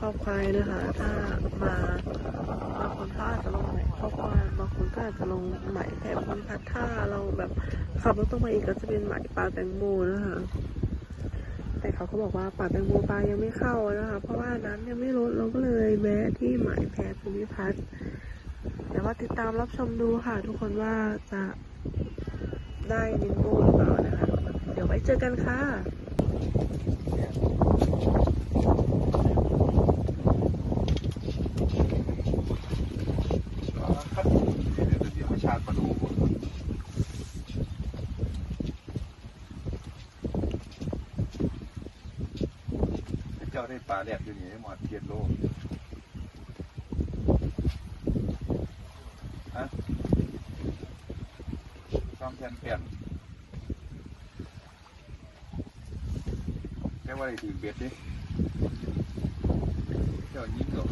ครอบควายนะคะ ถ้ามาบางคนก็อาจจะลงใหมายครอบควายบางคนก็อาจจะลงใหมายแพรภูมิพัฒน์ถ้าเราแบบขับรถตรงมาอีกก็จะเป็นใหมายปลาแตงโมนะคะแต่เขาก็บอกว่าป่าแตงโมปลายังไม่เข้านะคะ เพราะว่าน้ำยังไม่ลดเราก็เลยแวะที่หมายแพรภูมิพัฒน์เดี๋ยวว่าติดตามรับชมดูค่ะ ทุกคนว่าจะได้นินโมหรือเปล่านะคะ เดี๋ยวไว้เจอกันค่ะ ครับเดี๋ยวเดี๋ยวชาติมาดูเจ้าได้ปลาแหลก อยู่นี่หมดเทียนโลฮะซ่อมแทนเปลี่ยนแค่ว่าได้ถือเบ็ดดิเจ้ายิงเหรอ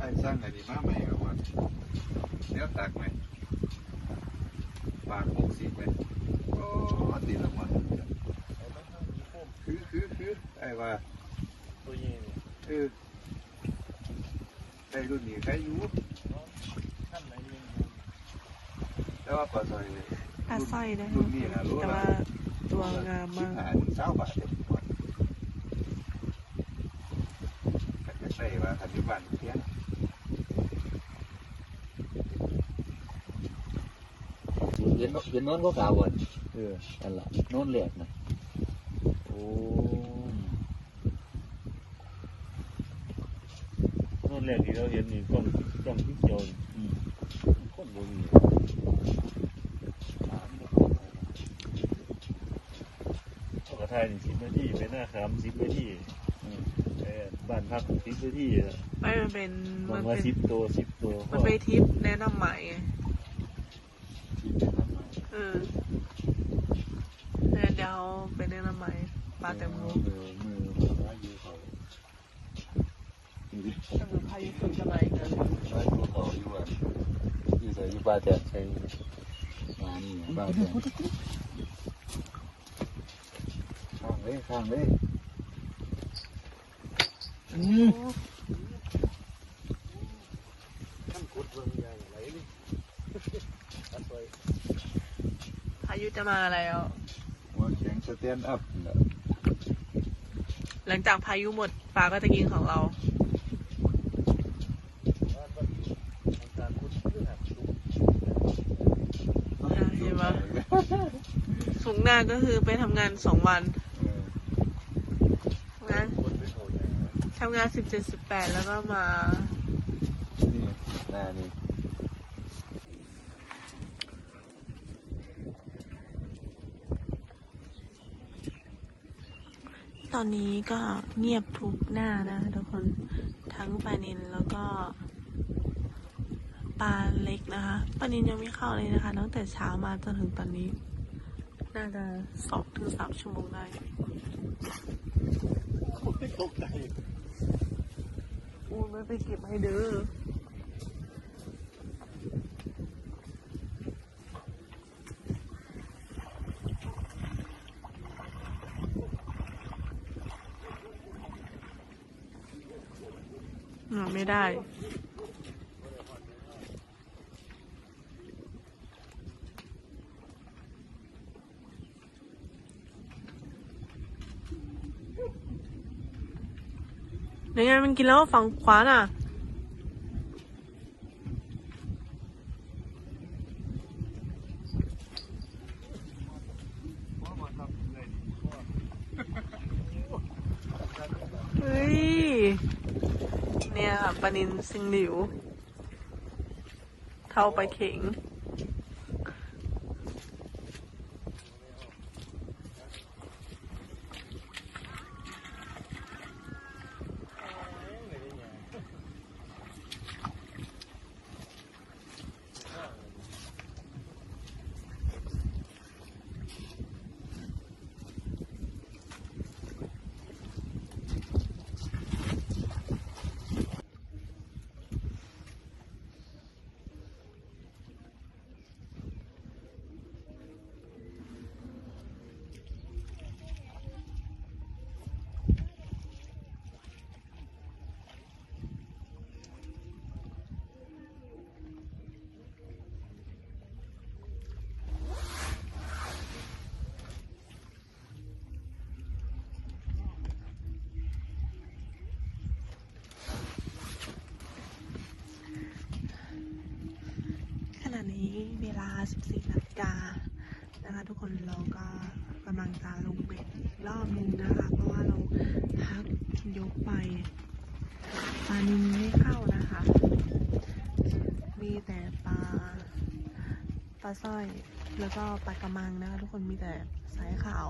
ไอ้สร้างไงดีมากไหมครับว่าเดี๋ยว ตักไหมปากหกสิบไหมโอ้ติดละมันคือคือคือไอ้ว่าตัวเย็นเออไอ้รุ่นนี้ใครอยู่ท่านไหนเย็นแต่ว่าปลาซอยปลาสร้อยนะรุ่นนี้นะรู้ แต่ ละ ว่าตัวงาม สิบ มาก ห้าถึงเก้าบาทเองก่อนแต่จะใส่ว่าปัจจุบันเพี้ยน เย็ นเย็นโน้นก็กล่าววันเออนั่นแหละโน้นแหลกนะโอ้โน่นแรกที่เราเห็นนี่กล้องกล้องที่เกี่ยวนี่อืมคนบนนี่เขากระทายนี่สิบนาทีไปหน้าคามสิบนาทีอืมไปบ้านพักสิบนาทีอะไม่มันเป็นบามังนว่าเป็นสิบตัวสิบตัวมันไปนทริปแนะนำใหม่ไงที่เป็น น้ำมันเออเนี่ยเดี๋ยวไปแนะนำใหม่ปลาแตงโมมือมือมือว่าอยู่เขาก็คือพายุฝนจะมาอีกแล้วว่าอยู่เขาอยู่อะอยู่ใส่อยู่บ้านแต่ใช้มานี่บ้านแต่ข้างเลยข้างเลยอืมท่านกดเบิ่งใหญ่ไหลนี่ตัดไป พา ยุจะมาแล้ว หัวแข็งสแตนด์อัพน่ะหลังจากพายุหมดปลาก็จะกินของเราบ้านก็ทำการพุทธเพื่อหักลุกอะเห็นปะสุกร์หน้าก็คือไปทำงานสองวันเออนะคนไปเขาใหญ่ทำงานสิบเจ็ดสิบแปดแล้วก็มา นี่หน้านี่ ตอนนี้ก็เงียบทุกหน้านะทุกคนทั้งปลานินแล้วก็ปลาเล็กนะคะปลานินยังไม่เข้าเลยนะคะตั้งแต่เช้ามาจนถึงตอนนี้ น่าจะสองถึงสามชั่วโมงได้ไม่ตกใจอูนไม่ไปเก็บให้เด้ออ่า ได้ ยังไงมันกินแล้วฝั่งขวาน่ะ เฮ้ย เนี่ยค่ะ ปลานินซิงหลิว เท่าไปเข็ง ขณะนี้เว ลา 14นาฬิกานะคะทุกคนเราก็กำลังจะลงเบ็ดอีกรอบนึงนะคะ เพราะว่าเราพักยกไปปลานินไม่เข้านะคะ มีแต่ปลาปลาสร้อยแล้วก็ปลากระมังนะคะ ทุกคนมีแต่สายขาว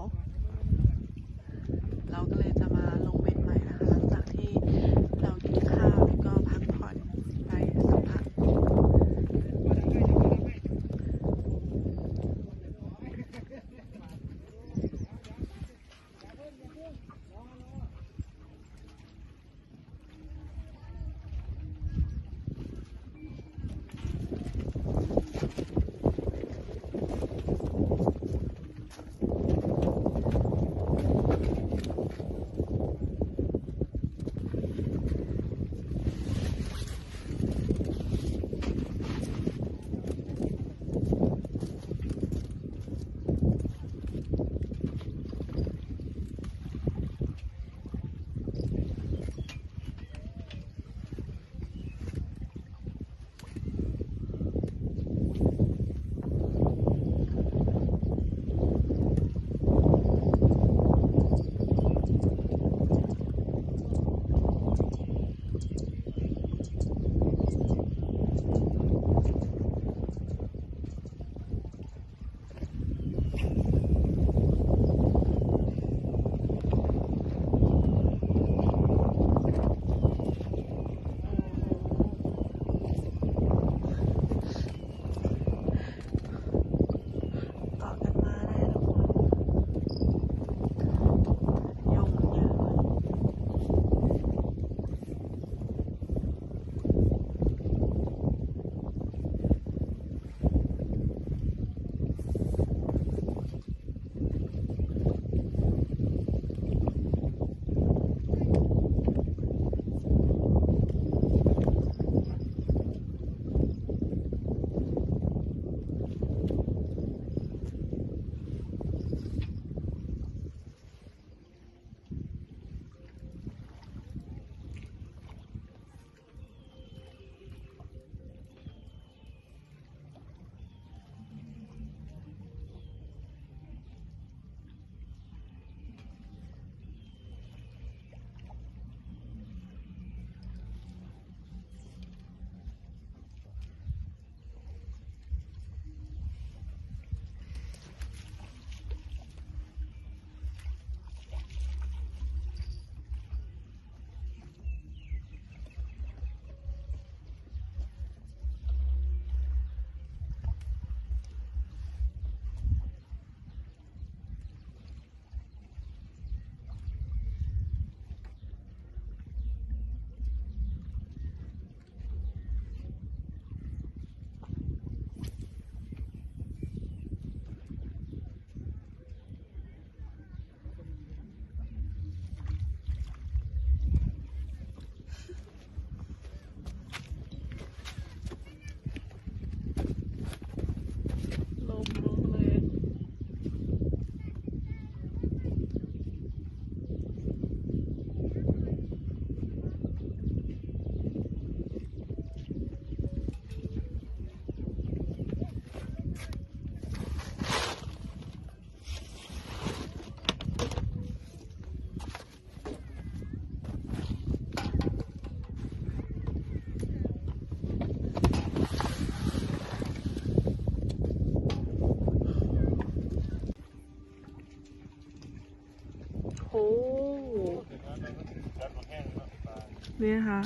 นี่นะคะ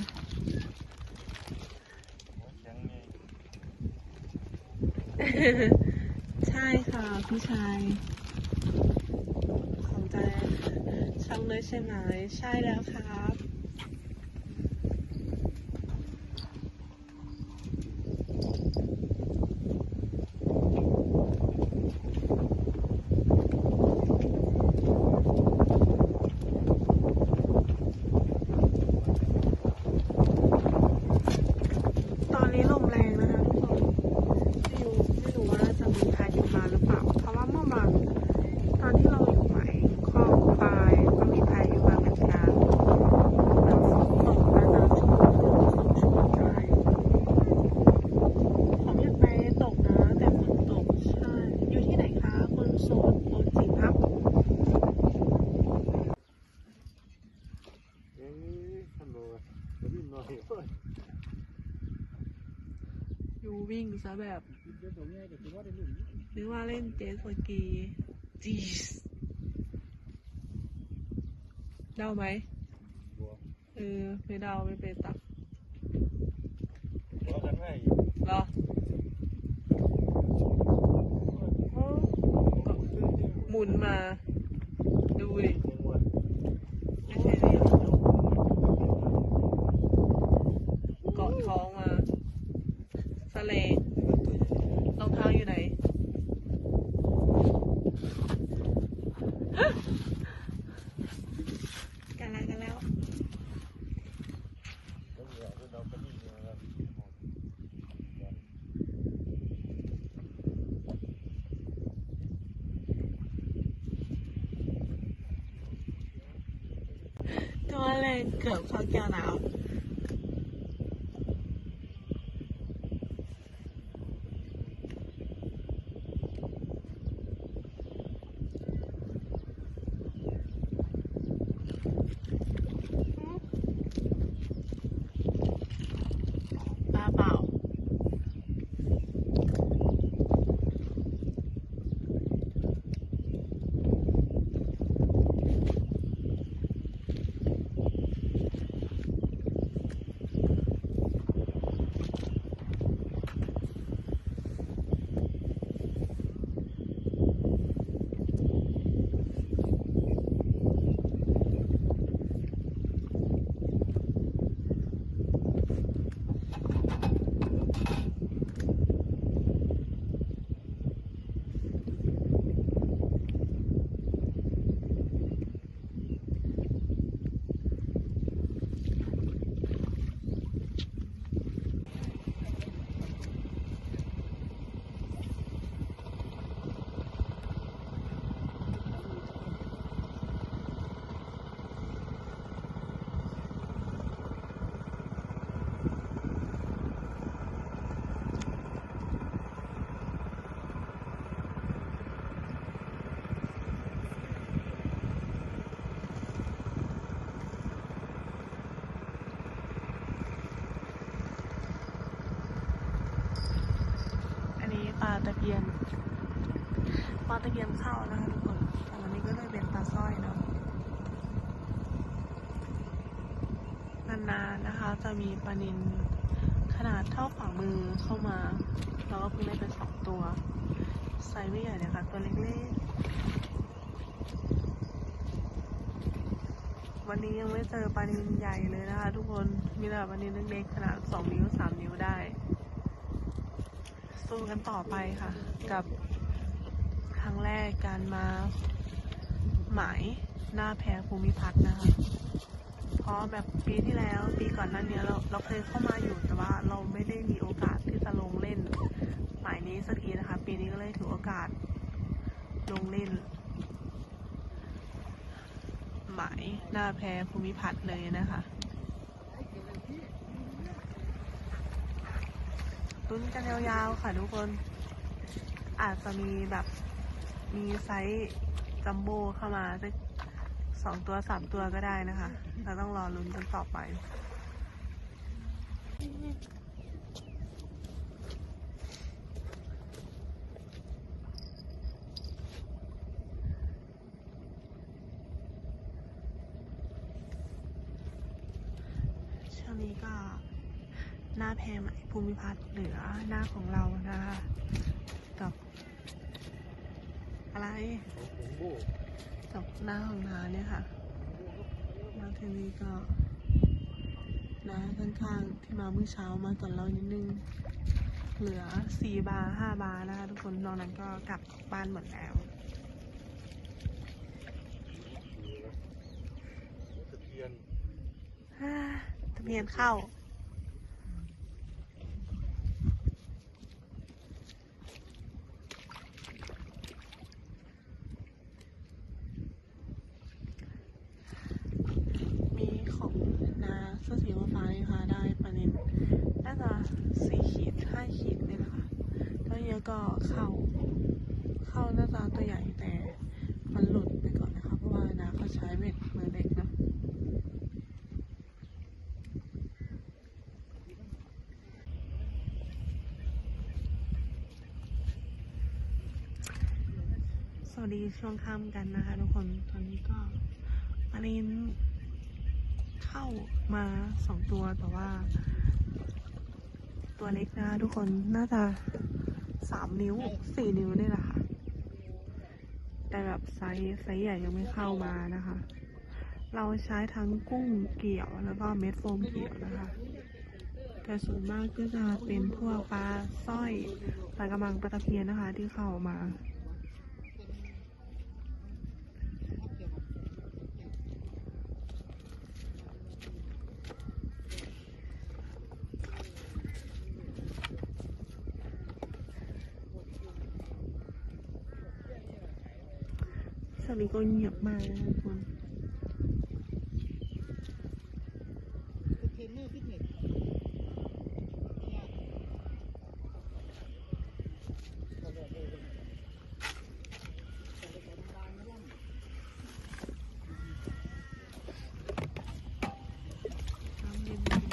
ยังไงใช่ค่ะพี่ชายสนใจช่างเลยใช่ไหม ใช่แล้วครับ ตอนนี้ลมแรงนะคะทุกคน ไม่รู้ไม่รู้ว่าจะมีพายุมาหรือเปล่า เพราะว่าเมื่อวานตอนที่เราอยู่ใหม่ข้อปลายก็มีพายุมาเหมือนกันแล้วฝนตกน่าจะช่วงครึ่งสองชั่วโมงได้ผมอยากไปตกนะ แต่ฝนตกใช่ อยู่ที่ไหนคะคนโสดโสดจริงครับ เอ้ยฮัลโหลจะวิ่งหน่อยโอ้ย อยู่วิ่งซะแบบเดี๋ยวตัวง่ายเดี๋ยวตัวว่าได้หนึ่งนึกว่าเล่นเจตสกีจีสเดาไหมบัวเออไม่เดาไม่เป็นตักบัวกันให้เหรอโอ้ก็หมุนมา ดูดิ ยังว่า ไม่ใช่ดิเกาะท้องมาสะเลงรองเท้าอยู่ไหน กันแล้วกันแล้ว แล้วเดี๋ยวเราไปนี่นะครับ ตัวแรเกือบเข้าแก้วน้ำ ตะเพียนเข้านะคะทุกคนแต่วันนี้ก็เลยเป็นปลาสร้อยเนาะนานๆนะคะ จะมีปลานินขนาดเท่าฝ่ามือเข้ามาแล้วก็เพิ่งได้เป็นสองตัวไซส์ไม่ใหญ่เลยค่ะตัวเล็กๆ วันนี้ยังไม่เจอปลานินใหญ่เลยนะคะ ทุกคนมีแต่ปลานินเล็กๆขนาดสองนิ้วสามนิ้วได้ สู้กันต่อไปค่ะ กับ รั้งแรกการมาหมายหน้าแพรภูมิพัฒน์นะคะ เพราะแบบปีที่แล้วปีก่อนหนั้นเนี้ยเราเราเคยเข้ามาอยู่แต่ว่าเราไม่ได้มีโอกาสที่จะลงเล่น หมายนี้สักทีนะคะ ปีนี้ก็เลยถือโอกาสลงเล่น หมายหน้าแพรภูมิพัฒน์เลยนะคะลุ้นกันยาวๆค่ะทุกคน อาจจะมีแบบ มีไซส์จัมโบ้เข้ามาสักสองตัวสามตัวก็ได้นะคะ เราต้องรอลุ้นกันต่อไปอนนี้ก็หน้าแพรใหม่ภูมิพัฒน์เหลือหน้าของเรานะคะ อะไรของผมโบ้กับหน้าของนาเนี่ยค่ะแล้วทีนี้ก็น้าข้างๆที่มาเมื่อเช้ามาก่อนเรานิดนึง เหลือสี่บาร์ห้าบาร์นะคะทุกคนนอกนั้นก็กลับบ้านหมดแล้วดีนะตะเพียนฮ่าทะเบียนเข้า มีของนาเสื้อสีฟ้าๆนี่ค่ะ ได้ปลานินน่าจะสี่ขีดห้าขีดเนี่ยนะคะแล้วเนี้ยก็เข้า เข้าน่าจะตัวใหญ่แต่มันหลุดไปก่อนนะคะ เพราะว่านาเขาใช้เบ็ดมือเล็กเนอะ สวัสดี ช่วงค่ำกันนะคะ ทุกคน ตอนนี้ก็มาเรนเข้ามาสองตัวแต่ว่า ตัวเล็กนะคะทุกคนน่าจะสามนิ้วสี่นิ้วนี่แหละค่ะ แต่แบบไซส์ไซส์ใหญ่ยังไม่เข้ามานะคะ เราใช้ทั้งกุ้งเกี่ยวแล้วก็เม็ดโฟมเกี่ยวนะคะแต่ส่วนมากก็จะเป็นพวกปลาสร้อยปลากระมังปลาตะเพียนนะคะ ที่เข้ามา ช่วงนี้ก็เงียบมากนะทุกคนำเย็น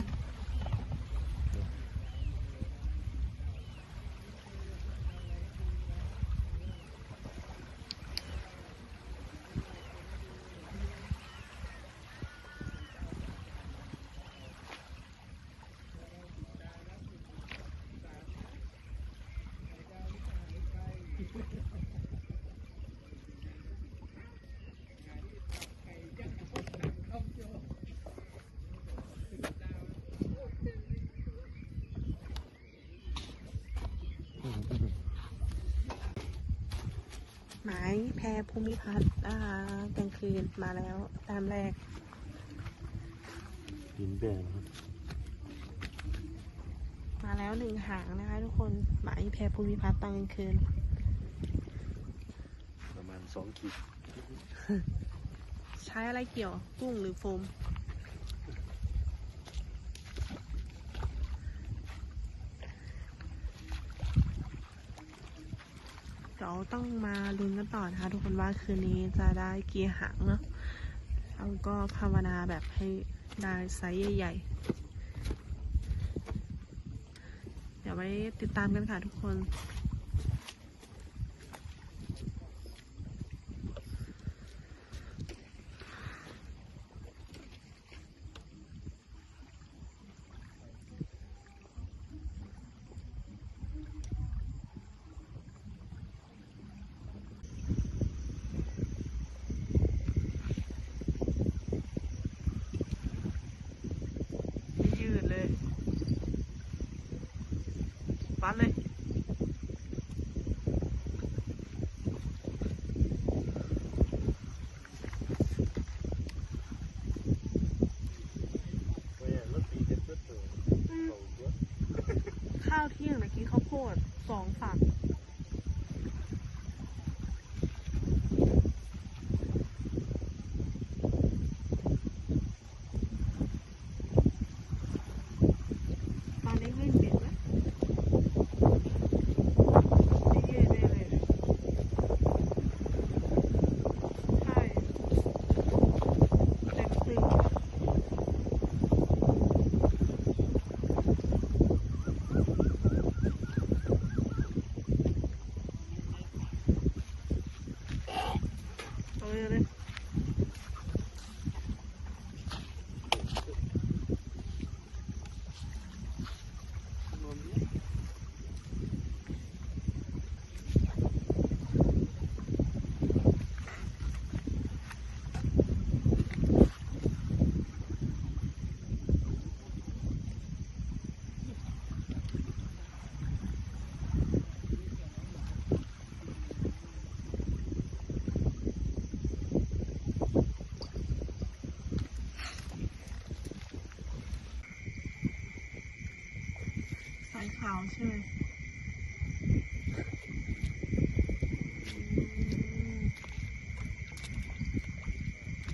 หมายแพรภูมิพัฒน์นะคะกลางคืนมาแล้วตามแรกหินแบนครับ มาแล้วหนึ่งหางนะคะทุกคนหมายแพรภูมิพัฒน์ตอนกลางคืน ประมาณสองขีด ใช้อะไรเกี่ยว กุ้งหรือโฟม ดี๋ยวต้องมาลุ้นกันต่อนะคะ ทุกคนว่าคืนนี้จะได้กี่หางเนาะเราก็ภาวนาแบบให้ได้ไซส์ใหญ่ๆ เดี๋ยวไว้ติดตามกันค่ะทุกคน ยืดเลย ปัดเลย เว้ยรถปีเจ็ดรถตัวเก่าเยอะ ข้าวเที่ยงนะกินข้าวโพดสองฝักตอนนี้ไม่เปลี่ยนนะไม่ยืดเลยเลยใช่เต็มตึง เขาวใช่ไหมอืม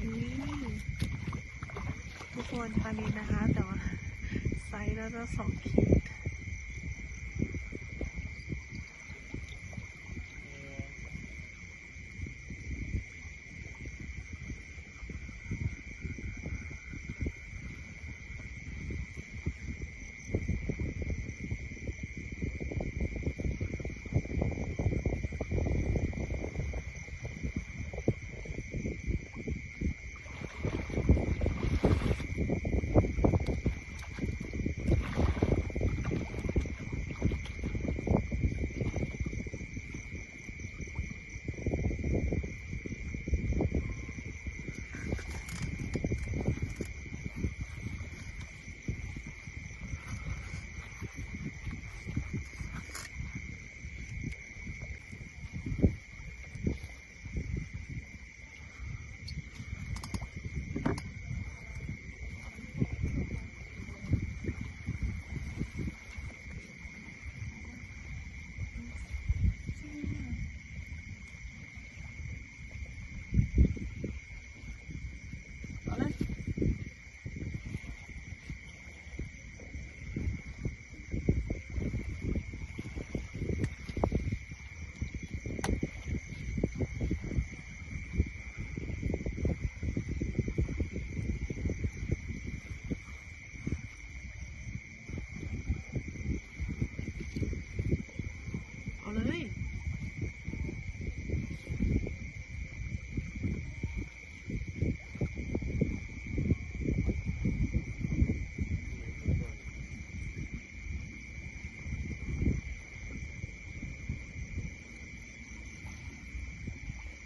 อืมทุกคนตอนนี้นะคะ แต่ว่าไซส์น่าจะสองขีด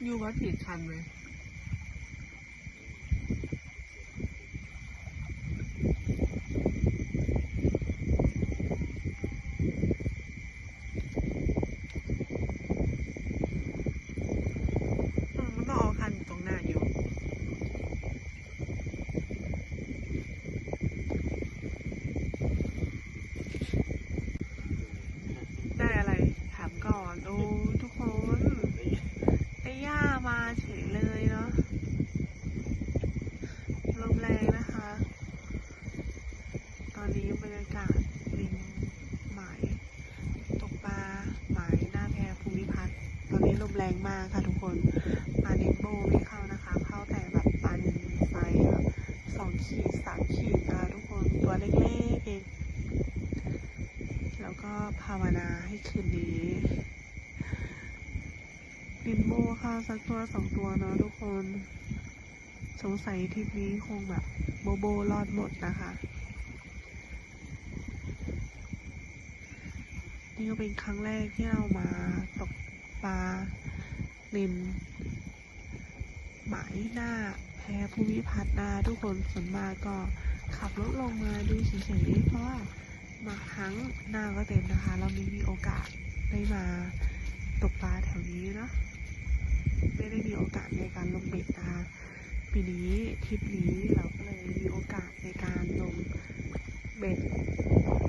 อยู่วัดผิดคันไหมเออมันต้องเอาคันตรงหน้าอยู่ ได้อะไร ถามก่อน โอ้ทุกคน ได้ย่ามาเฉยเลยเนาะลมแรงนะคะ ตอนนี้บรรยากาศริมหมายตกปลาหมายหน้าแพภูมิพัฒน์ตอนนี้ลมแรงมากค่ะทุกคนปลาเนโบไม่เข้านะคะ เข้าแต่แบบปลานินไซส์แบบสองขีดสาม ขีดนะคะทุกคนตัวเล็กๆเองแล้วก็ภาวนาให้คืนนี้ดินโบค่ะสักตัวสองตัวเนาะทุกคน สงสัยทริปนี้คงแบบโบโบรอดหมดนะคะ นี่ก็เป็นครั้งแรกที่เรามาตกปลาริมหมายหน้า แพภูมิพัฒน์นาทุกคนส่วนมากก็ขับรถลงมาดูเฉยๆเพราะว่าบางครั้งหน้าก็เต็มนะคะ เราไม่มีโอกาสได้มาตกปลาแถวนี้เนาะไม่ได้มีโอกาสในการลงเบ็ดนะคะปีนี้ทริปนี้เราก็เลยมีโอกาสในการลงเบ็ด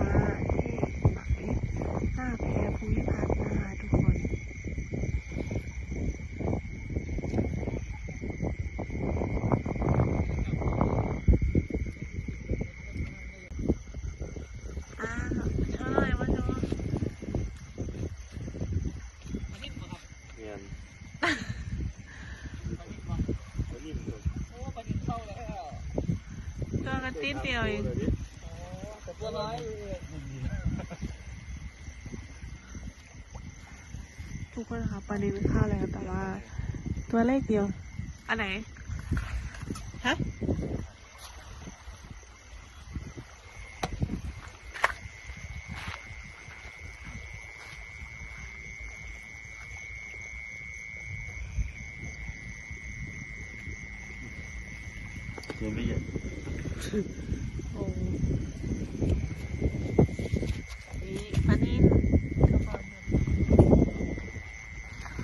มาที่หมายหน้าแพภูมิพัฒน์นะคะทุกคน อ่าเท่าไหร่มาดู เนียนวันนี้มัน ตัวกระ ติ้นเดียวเองตัวร้ายทุกคนคะปลานินข้าวแล้วแต่ว่า ตัวเลขเดียว อันไหน ฮะ ตัวไม่ใหญ่ โอ้นี่ปลานินทุกคน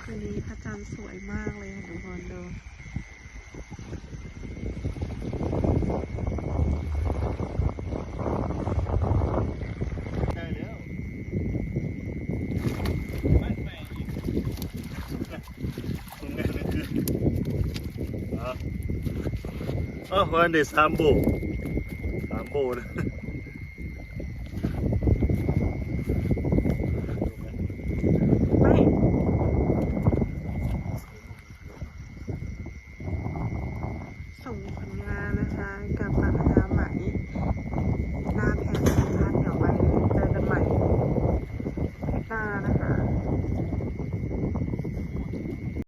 คืนนี้พระจันทร์สวยมากเลยค่ะทุกคนดู อ๋อวัน